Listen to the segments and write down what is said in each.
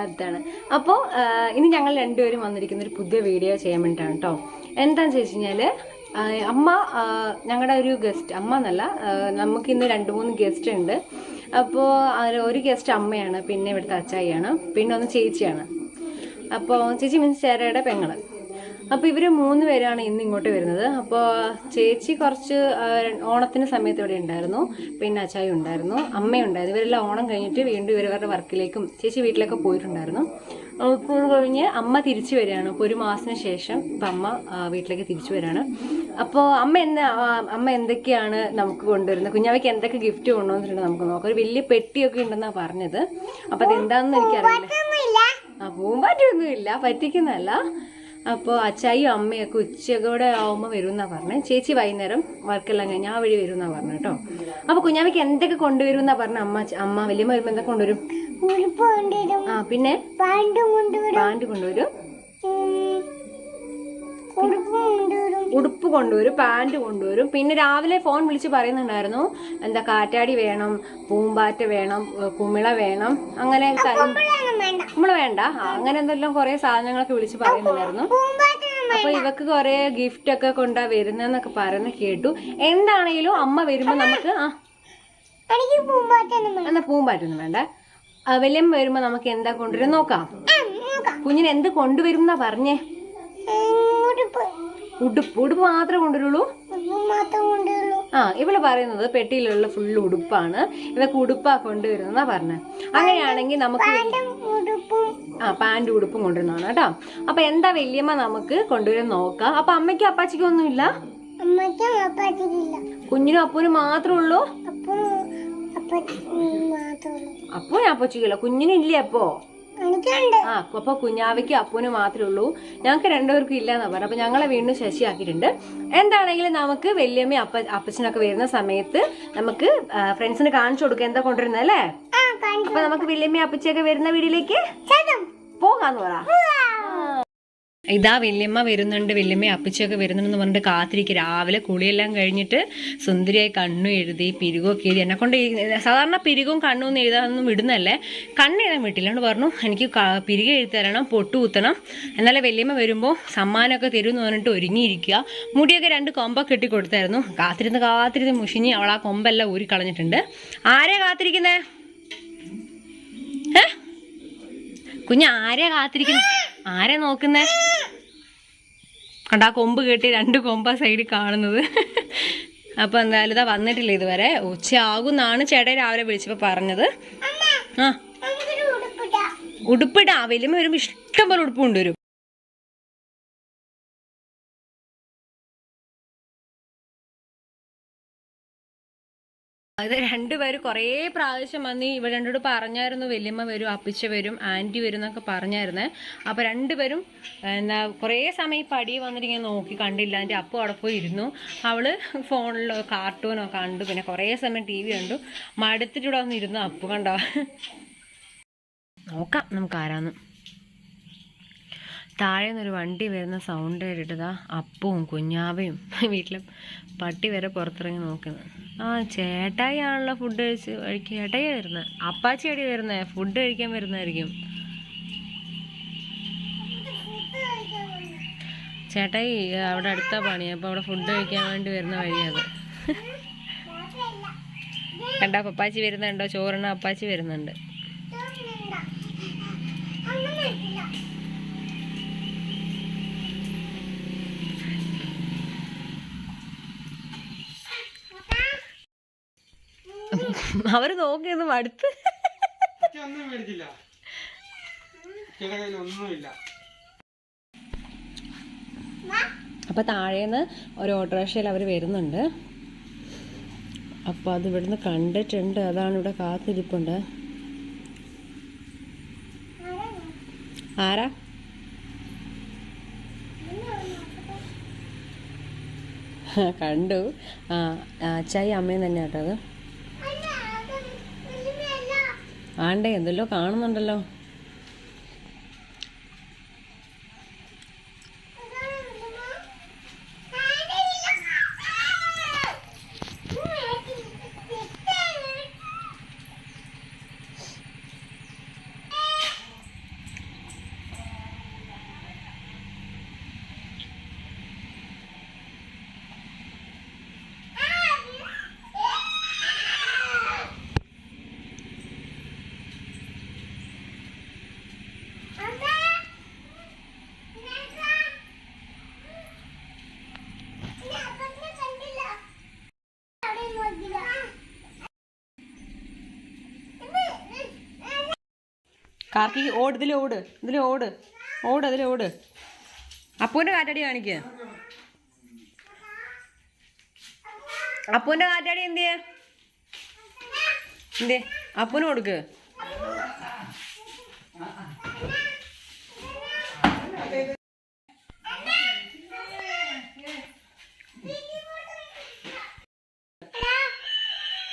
അതാണ്. അപ്പോൾ ഇനി ഞങ്ങൾ രണ്ടുപേരും വന്നിരിക്കുന്ന ഒരു പുതിയ വീഡിയോ ചെയ്യാൻ വേണ്ടിയിട്ടാണ് കേട്ടോ എന്താണെന്ന് ചോദിച്ചു കഴിഞ്ഞാൽ അമ്മ ഞങ്ങളുടെ ഒരു ഗസ്റ്റ് അമ്മ എന്നല്ല നമുക്ക് ഇന്ന് രണ്ട് മൂന്ന് ഗസ്റ്റ് ഉണ്ട്. അപ്പോൾ ഒരു ഗസ്റ്റ് അമ്മയാണ് പിന്നെ ഇവിടുത്തെ അച്ചായിയാണ് പിന്നെ ഒന്ന് ചേച്ചിയാണ്. അപ്പോൾ ചേച്ചി മീൻസ് ചേരയുടെ പെങ്ങൾ. അപ്പോൾ ഇവർ മൂന്ന് പേരാണ് ഇന്ന് ഇങ്ങോട്ട് വരുന്നത്. അപ്പോൾ ചേച്ചി കുറച്ച് ഓണത്തിന് സമയത്ത് ഇവിടെ ഉണ്ടായിരുന്നു. പിന്നെ അച്ചായി ഉണ്ടായിരുന്നു അമ്മയുണ്ടായിരുന്നു ഇവരെല്ലാം ഓണം കഴിഞ്ഞിട്ട് വീണ്ടും ഇവരവരുടെ വർക്കിലേക്കും ചേച്ചി വീട്ടിലൊക്കെ പോയിട്ടുണ്ടായിരുന്നു. അപ്പോൾ ഇത് കഴിഞ്ഞ് അമ്മ തിരിച്ചു വരികയാണ്. ഇപ്പോൾ ഒരു മാസത്തിന് ശേഷം ഇപ്പം അമ്മ വീട്ടിലേക്ക് തിരിച്ചു വരികയാണ്. അപ്പോൾ അമ്മ എന്താ അമ്മ എന്തൊക്കെയാണ് നമുക്ക് കൊണ്ടുവരുന്നത്? കുഞ്ഞാവയ്ക്ക് എന്തൊക്കെ ഗിഫ്റ്റ് കൊണ്ടുവന്നിട്ടുണ്ട് നമുക്ക് നോക്കാം. ഒരു വലിയ പെട്ടിയൊക്കെ ഉണ്ടെന്നാണ് പറഞ്ഞത്. അപ്പോൾ അതെന്താണെന്ന് എനിക്കറിയില്ല. ആ പൂമ്പാറ്റൊന്നുമില്ല പറ്റിക്കുന്നതല്ല. അപ്പോൾ അച്ചായി അമ്മയൊക്കെ ഉച്ചയോടെ ആവുമ്പോൾ വരും എന്നാണ് പറഞ്ഞത് ചേച്ചി വൈകുന്നേരം വർക്കെല്ലാം കഴിഞ്ഞ് ആ വഴി വരും എന്നാണ് പറഞ്ഞു കേട്ടോ. അപ്പോൾ കുഞ്ഞാമ്മയ്ക്ക് എന്തൊക്കെ കൊണ്ടുവരും എന്നാ പറഞ്ഞ അമ്മ അമ്മ വലിയ വരുമ്പോൾ എന്തൊക്കെ കൊണ്ടുവരും? ആ പിന്നെ? പാന്റ് കൊണ്ടുവരും. ഉടുപ്പ് കൊണ്ടുവരും പാന്റ് കൊണ്ടുവരും. പിന്നെ രാവിലെ ഫോൺ വിളിച്ച് പറയുന്നുണ്ടായിരുന്നു എന്താ കാറ്റാടി വേണം പൂമ്പാറ്റ വേണം കുമിള വേണം അങ്ങനെ കുമിള വേണ്ട. നമ്മൾ വേണ്ട. അങ്ങനെ എന്തെല്ലാം കുറേ സാധനങ്ങളൊക്കെ വിളിച്ച് പറയുന്നുണ്ടായിരുന്നു. അപ്പൊ ഇവക്ക് കുറെ ഗിഫ്റ്റ് ഒക്കെ കൊണ്ടാ വരുന്നെന്നൊക്കെ പറയുന്ന കേട്ടു. എന്താണെങ്കിലും അമ്മ വരുമ്പോ നമുക്ക് ആ. എന്നാ പൂമ്പാറ്റൊന്നും വേണ്ട. അവലം വരുമ്പോ നമുക്ക് എന്താ കൊണ്ടുവരും നോക്കാം. കുഞ്ഞിന് എന്ത് കൊണ്ടുവരും എന്നാ പറഞ്ഞേ ഉടുപ്പ് ഉടുപ്പ് മാത്രമേ കൊണ്ടുവരുള്ളൂ? ആ ഇവൾ പറയുന്നത് പെട്ടിയിലുള്ള ഫുൾ ഉടുപ്പാണ്. ഇവക്ക് ഉടുപ്പാ കൊണ്ടുവരുന്ന പറഞ്ഞത് അങ്ങനെയാണെങ്കിൽ നമുക്ക് ആ പാന്റ് ഉടുപ്പും കൊണ്ടുവരുന്നതാണ് കേട്ടോ. അപ്പൊ എന്താ വല്യമ്മ നമുക്ക് കൊണ്ടുവരാൻ നോക്കാം. അപ്പൊ അമ്മയ്ക്കും അപ്പാച്ചിക്കും ഒന്നുമില്ല കുഞ്ഞിനും അപ്പൂനും മാത്രമേ ഉള്ളൂ? അപ്പൂനും അപ്പച്ചിക്കില്ല കുഞ്ഞിനും ഇല്ലേ അപ്പോ? ആ അപ്പൊ കുഞ്ഞാവയ്ക്ക് അപ്പൂനും മാത്രമേ ഉള്ളൂ. ഞങ്ങൾക്ക് രണ്ടുപേർക്കും ഇല്ല എന്നാ പറഞ്ഞത്. അപ്പൊ ഞങ്ങളെ വീണ്ടും ശശിയാക്കിയിട്ടുണ്ട്. എന്താണെങ്കിലും നമുക്ക് വല്യമ്മ അപ്പ അപ്പച്ചനൊക്കെ വരുന്ന സമയത്ത് നമുക്ക് ഫ്രണ്ട്സിന് കാണിച്ചു കൊടുക്കുക എന്താ കൊണ്ടുവരുന്നത് അല്ലേ? അപ്പൊ നമുക്ക് വല്യമ്മ അപ്പച്ചയൊക്കെ വരുന്ന വീട്ടിലേക്ക് പോകാന്ന് പറ. ഇതാ വല്യമ്മ വരുന്നുണ്ട് വല്യമ്മ അപ്പിച്ചൊക്കെ വരുന്നുണ്ടെന്ന് പറഞ്ഞിട്ട് കാത്തിരിക്കുക രാവിലെ കുളിയെല്ലാം കഴിഞ്ഞിട്ട് സുന്ദരിയായി കണ്ണു എഴുതി പിരുകൊക്കെ എഴുതി. എന്നെ കൊണ്ട് സാധാരണ പിരുകും കണ്ണും ഒന്നും എഴുതാനൊന്നും വിടുന്നല്ലേ കണ്ണ് എഴുതാൻ വിട്ടില്ലാണ്ട് പറഞ്ഞു എനിക്ക് പിരുക എഴുതി തരണം പൊട്ടു കുത്തണം. എന്നാലേ വല്യമ്മ വരുമ്പോൾ സമ്മാനമൊക്കെ തരുമെന്ന് പറഞ്ഞിട്ട് ഒരുങ്ങിയിരിക്കുക. മുടിയൊക്കെ രണ്ട് കൊമ്പൊക്കെ കെട്ടി കൊടുത്തായിരുന്നു. കാത്തിരുന്ന് കാത്തിരുന്ന് മുഷിഞ്ഞ് അവൾ ആ കൊമ്പെല്ലാം ഊരി കളഞ്ഞിട്ടുണ്ട്. ആരെയാ കാത്തിരിക്കുന്നേ? ഏ കുഞ്ഞ് ആരെയാ കാത്തിരിക്കുന്നത് ആരെ നോക്കുന്നേ? കണ്ടാ കൊമ്പ് കെട്ടി രണ്ട് കൊമ്പ സൈഡിൽ കാണുന്നത്. അപ്പൊ എന്തായാലും ഇതാ വന്നിട്ടില്ല ഇതുവരെ. ഉച്ചയാകുന്നാണ് ചേട്ടൻ രാവിലെ വിളിച്ചപ്പോ പറഞ്ഞത്. ആ. ഉടുപ്പിടാ വലിയ ഒരു ഇഷ്ടം പോലെ ഉടുപ്പ് കൊണ്ടുവരും. അത് രണ്ടുപേര് കുറേ പ്രാവശ്യം വന്ന് ഇവ രണ്ടോട് പറഞ്ഞായിരുന്നു വല്യമ്മ വരും അപ്പിച്ച വരും ആന്റി വരും എന്നൊക്കെ പറഞ്ഞായിരുന്നേ. അപ്പോൾ രണ്ടുപേരും എന്താ കുറേ സമയം പടി വന്നിട്ട് നോക്കി കണ്ടില്ല. എന്റെ അപ്പം അവിടെ പോയി ഇരുന്നു. അവൾ ഫോണിലോ കാർട്ടൂണോ കണ്ടു. പിന്നെ കുറേ സമയം ടി വി കണ്ടു. മടുത്തിട്ടിവിടെ വന്ന് ഇരുന്നു. അപ്പ കണ്ടോ? നോക്കാം നമുക്ക് ആരാന്ന്. താഴെ നിന്നൊരു വണ്ടി വരുന്ന സൗണ്ട് കേട്ടിട്ടതാ അപ്പവും കുഞ്ഞാവയും വീട്ടിലും പട്ടി വരെ പുറത്തിറങ്ങി നോക്കുന്നത് ആ ചേട്ടായി ആണല്ലോ ഫുഡ് കഴിച്ച് ചേട്ടായി വരുന്നത് അപ്പാച്ചി അടി വരുന്നത് ഫുഡ് കഴിക്കാൻ വരുന്നതായിരിക്കും. ചേട്ടായി അവിടെ അടുത്ത പണി. അപ്പോൾ അവിടെ ഫുഡ് കഴിക്കാൻ വേണ്ടി വരുന്ന വഴിയത് കണ്ടോ പപ്പാച്ചി വരുന്നുണ്ടോ? ചോറിന് അപ്പാച്ചി വരുന്നുണ്ട്. അവർ നോക്കിയത് മടുത്ത്. ഒന്നും മേടിച്ചില്ല. ഒന്നുമില്ല. അപ്പോൾ താഴേന്ന് ഒരു ഓട്ടോറിക്ഷയിൽ അവർ വരുന്നുണ്ട്. അപ്പോൾ അത് ഇവിടുന്ന് കണ്ടിട്ടുണ്ട്. അതാണ് ഇവിടെ കാത്തിരിപ്പുണ്ട്. ആരാ? കണ്ടു. ആ അച്ചായി അമ്മയും തന്നെ കേട്ടോ അത്. ആണ്ടേ എന്തെല്ലോ കാണുന്നുണ്ടല്ലോ. കാർക്കി ഓട് ഇതിൽ ഓട് ഇതിൽ ഓട് ഓട് അതിൽ ഓട്. അപ്പൂന്റെ കാറ്റടി കാണിക്കുക അപ്പൂന്റെ കാറ്റടി ചെയ്യാ എന്തേ അപ്പൂന് കൊടുക്ക്.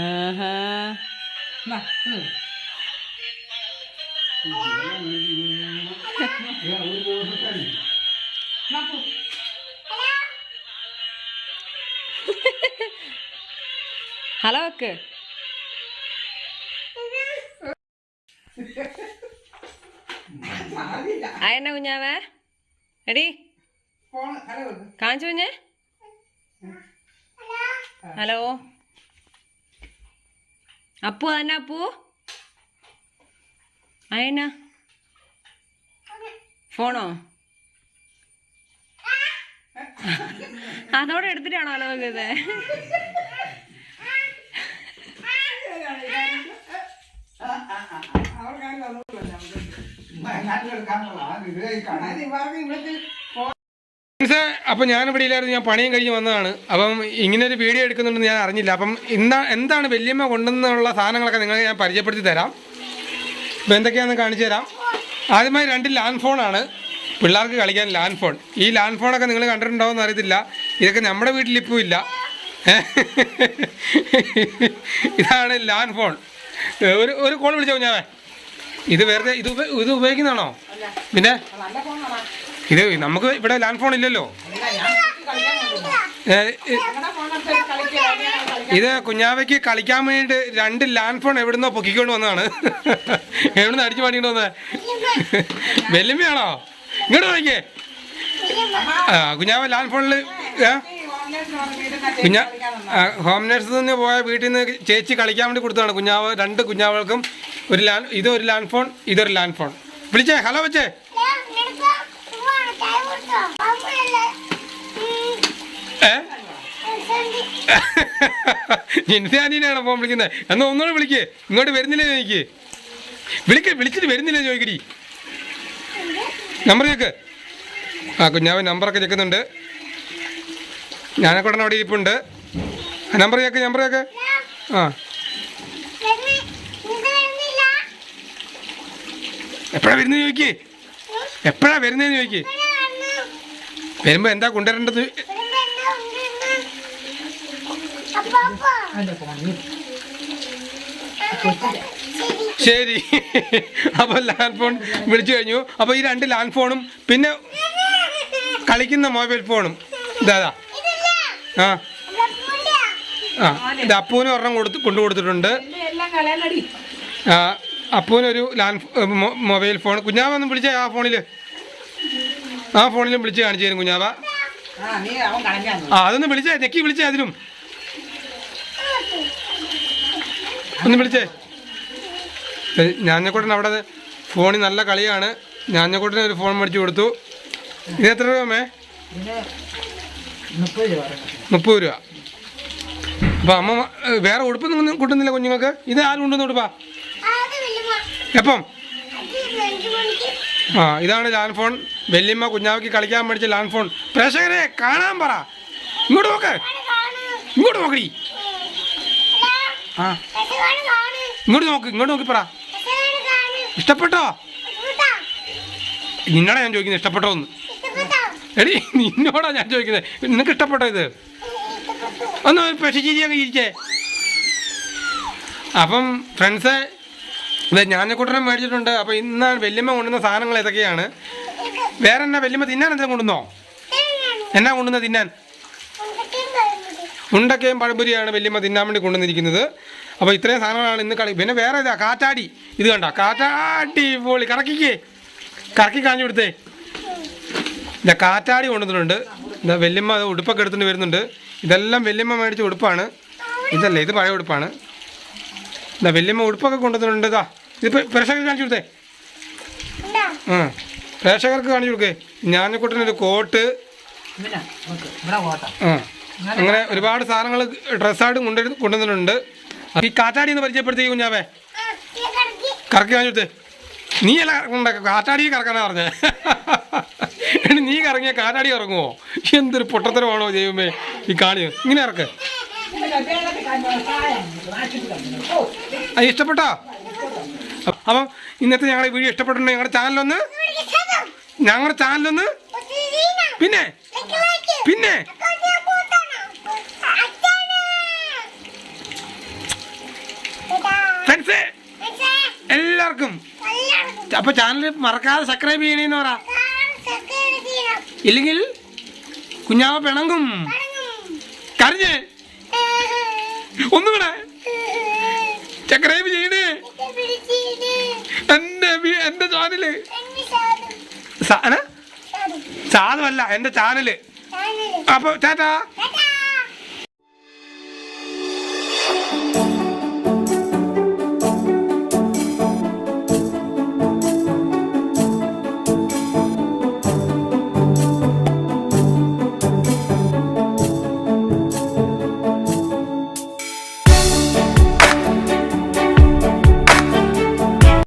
ആഹാ. ഹലോ വെക്ക് അയന്നെ കുഞ്ഞാവേ? എടി. കാണിച്ചു കുഞ്ഞേ. ഹലോ. അപ്പു അതന്നെ അപ്പു? അയന ഫോണോ? അതോടെ എടുത്തിട്ടാണോ ഫ്രണ്ട്സ് അപ്പം ഞാനിവിടെ ഇല്ലായിരുന്നു ഞാൻ പണിയും കഴിഞ്ഞ് വന്നതാണ്. അപ്പം ഇങ്ങനെ ഒരു വീഡിയോ എടുക്കുന്നുണ്ടെന്ന് ഞാൻ അറിഞ്ഞില്ല. അപ്പം ഇന്ന എന്താണ് വല്യമ്മ കൊണ്ടുവന്നുള്ള സാധനങ്ങളൊക്കെ നിങ്ങളെ ഞാൻ പരിചയപ്പെടുത്തി തരാം. അപ്പം എന്തൊക്കെയാണെന്ന് കാണിച്ചു തരാം. ആദ്യമായി രണ്ട് ലാൻഡ് ഫോണാണ്. പിള്ളേർക്ക് കളിക്കാൻ ലാൻഡ് ഫോൺ. ഈ ലാൻഡ് ഫോണൊക്കെ നിങ്ങൾ കണ്ടിട്ടുണ്ടോ എന്ന് അറിയത്തില്ല. ഇതൊക്കെ നമ്മുടെ വീട്ടിലിപ്പോൾ ഇല്ല. ഇതാണ് ലാൻഡ് ഫോൺ. ഒരു ഒരു കോൾ വിളിച്ചോ ഞാവേ ഇത് വെറുതെ ഇത് ഇത് ഉപയോഗിക്കുന്നതാണോ? പിന്നെ? ഇത് നമുക്ക് ഇവിടെ ലാൻഡ് ഫോൺ ഇല്ലല്ലോ. ഇത് കുഞ്ഞാവയ്ക്ക് കളിക്കാൻ വേണ്ടി രണ്ട് ലാൻഡ് ഫോൺ എവിടുന്നോ പൊക്കിക്കൊണ്ട് വന്നതാണ്. എവിടുന്ന് അടിച്ചു പാടിക്കൊണ്ട് വന്നത് വെല്ലുമ്മയാണോ ഇങ്ങോട്ട് നോക്കിയേ. ആ കുഞ്ഞാവ് ലാൻഡ് ഫോണിൽ കുഞ്ഞാ ഹോം നേഴ്സിൽ നിന്ന് പോയ വീട്ടിൽ നിന്ന് ചേച്ചി കളിക്കാൻ വേണ്ടി കൊടുത്തതാണ് കുഞ്ഞാവ്. രണ്ട് കുഞ്ഞാവൾക്കും ഒരു ലാൻഡ് ഇതൊരു ലാൻഡ് ഫോൺ ഇതൊരു ലാൻഡ് ഫോൺ. വിളിച്ചേ ഹലോ വെച്ചേ ഏ? ജിൻസാനിനാണ് ഫോൺ വിളിക്കുന്നത്? എന്നാ ഒന്നുകൂടെ വിളിക്കേ. ഇങ്ങോട്ട് വരുന്നില്ലേ എനിക്ക് വിളിക്ക വിളിച്ചിട്ട് വരുന്നില്ലേ ചോദിക്കടി. നമ്പർ ചെക്ക് ആ കുഞ്ഞാവ് നമ്പറൊക്കെ ചെക്കുന്നുണ്ട് ഞാനൊക്കെ അവിടെ ഇരിപ്പുണ്ട്. നമ്പർ ചെക്ക് നമ്പർ ചെക്ക് ആ. എപ്പോഴാ വരുന്നത് ചോദിക്കേ. എപ്പോഴാ വരുന്നതെന്ന് ചോദിക്കേ. വരുമ്പോ എന്താ കൊണ്ടുവരേണ്ടത്? ശരി. അപ്പൊ ലാൻഡ് ഫോൺ വിളിച്ചു കഴിഞ്ഞു. അപ്പൊ ഈ രണ്ട് ലാൻഡ് ഫോണും പിന്നെ കളിക്കുന്ന മൊബൈൽ ഫോണും. ഇതാ ഇതാ. ആ. ആ ഇത് അപ്പൂന് ഒരെണ്ണം കൊടുത്ത് കൊണ്ടു കൊടുത്തിട്ടുണ്ട്. ആ അപ്പൂനൊരു ലാൻഡ് മൊബൈൽ ഫോൺ. കുഞ്ഞാവ ഒന്ന് വിളിച്ചേ ആ ഫോണിൽ ആ ഫോണിലും വിളിച്ച് കാണിച്ചു തരും കുഞ്ഞാവ. ആ അതൊന്ന് വിളിച്ചേ. നെക്കി വിളിച്ചേ അതിനും ഒന്ന് വിളിച്ചേ. ഞാഞ്ഞക്കൂട്ടൻ അവിടെ ഫോണിൽ നല്ല കളിയാണ്. ഞാഞ്ഞക്കൂട്ടന് ഒരു ഫോൺ മേടിച്ചു കൊടുത്തു. ഇത് എത്ര രൂപ അമ്മേ? മുപ്പത് രൂപ അപ്പൊ അമ്മ വേറെ ഉടുപ്പൊന്നും കിട്ടുന്നില്ല കുഞ്ഞുങ്ങൾക്ക്? ഇത് ആരും ഉണ്ടെന്ന് ഉടുപ്പാ എപ്പം? ആ ഇതാണ് ലാൻഡ് ഫോൺ. വല്യമ്മ കുഞ്ഞാവയ്ക്ക് കളിക്കാൻ മേടിച്ച ലാൻഡ് ഫോൺ. പ്രേക്ഷകരെ കാണാൻ പറ. ഇങ്ങോട്ട് നോക്ക്. ഇങ്ങോട്ട് നോക്കടി ആ. ഇങ്ങോട്ട് നോക്ക് ഇങ്ങോട്ട് നോക്കി പറ. ഇഷ്ടപ്പെട്ടോ? നിന്നോടാ ഞാൻ ചോദിക്കുന്നത് ഇഷ്ടപ്പെട്ടോ? എന്ന് എടി നിന്നോടാ ഞാൻ ചോദിക്കുന്നത്. നിനക്ക് ഇഷ്ടപ്പെട്ടോ ഇത്? ഒന്ന് പെഷിച്ചിരി അങ്ങ് ഇരിച്ചേ. അപ്പം ഫ്രണ്ട്സ് ഇത് കൂട്ടനെ മേടിച്ചിട്ടുണ്ട്. അപ്പം ഇന്നാണ് വല്യമ്മ കൊണ്ടുവന്ന സാധനങ്ങൾ ഏതൊക്കെയാണ്? വേറെ എന്നാ വല്യമ്മ തിന്നാൻ എന്തെങ്കിലും കൊണ്ടുവന്നോ? എന്നാ കൊണ്ടുവന്ന തിന്നാൻ? ഉണ്ടക്കയും പഴംപൊരിയാണ് വലിയമ്മ തിന്നാൻ വേണ്ടി കൊണ്ടുവന്നിരിക്കുന്നത്. അപ്പോൾ ഇത്രയും സാധനങ്ങളാണ് ഇന്ന് കളി. പിന്നെ വേറെ ഇതാ കാറ്റാടി. ഇത് കണ്ട? കാറ്റാടി പോളി. കറക്കിക്കേ. കറക്കി കാഞ്ഞു കൊടുത്തേ. ഇതാ കാറ്റാടി കൊണ്ടുവന്നിട്ടുണ്ട്. ഇതാ വല്യമ്മ അത് ഉടുപ്പൊക്കെ എടുത്തുകൊണ്ട് വരുന്നുണ്ട്. ഇതെല്ലാം വല്യമ്മ മേടിച്ച ഉടുപ്പാണ്. ഇതല്ല ഇത് പഴയ ഉടുപ്പാണ്. ഇതാ വല്യമ്മ ഉടുപ്പൊക്കെ കൊണ്ടുവന്നിട്ടുണ്ട്. ഇതാ ഇതിപ്പോൾ പ്രേക്ഷകർക്ക് കാണിച്ചു കൊടുത്തേ. ആ പ്രേക്ഷകർക്ക് കാണിച്ചു കൊടുക്കേ. ഞാഞ്ഞക്കുട്ടനൊരു കോട്ട്. ആ. അങ്ങനെ ഒരുപാട് സാധനങ്ങൾ ഡ്രസ്സായിട്ടും കൊണ്ടു കൊണ്ടുവന്നിട്ടുണ്ട്. ഈ കാറ്റാടി എന്ന് പരിചയപ്പെടുത്തി കുഞ്ഞാവേ. കറക്കി കാണിച്ചു കൊടുത്തേ നീ അല്ല കറങ്ങണ്ട കാറ്റാടി കറക്കാനാ പറഞ്ഞേ. നീ കറങ്ങിയ കാറ്റാടി ഇറങ്ങുമോ എന്തൊരു പൊട്ടത്തരമാണോ ദൈവമേ ഈ കാണി ഇങ്ങനെ ഇറക്ക് ഇഷ്ടപ്പെട്ടോ? അപ്പം ഇന്നത്തെ ഞങ്ങളുടെ വീഡിയോ ഇഷ്ടപ്പെട്ടിട്ടുണ്ടെങ്കിൽ ഞങ്ങളുടെ ചാനലൊന്ന് ഞങ്ങളുടെ ചാനലൊന്ന് പിന്നെ പിന്നെ ഫ്രണ്ട്സ് എല്ലാവർക്കും. അപ്പൊ ചാനൽ മറക്കാതെ സബ്സ്ക്രൈബ് ചെയ്യണേന്ന് പറ. ഇല്ലെങ്കിൽ കുഞ്ഞാവ പിണങ്ങും. കരഞ്ഞേ. ഒന്നുകൂടെ. സബ്സ്ക്രൈബ് ചെയ്യണേ. എന്റെ എന്റെ ചാനൽ സാധുവല്ല എന്റെ ചാനൽ അപ്പൊ ടാറ്റാ.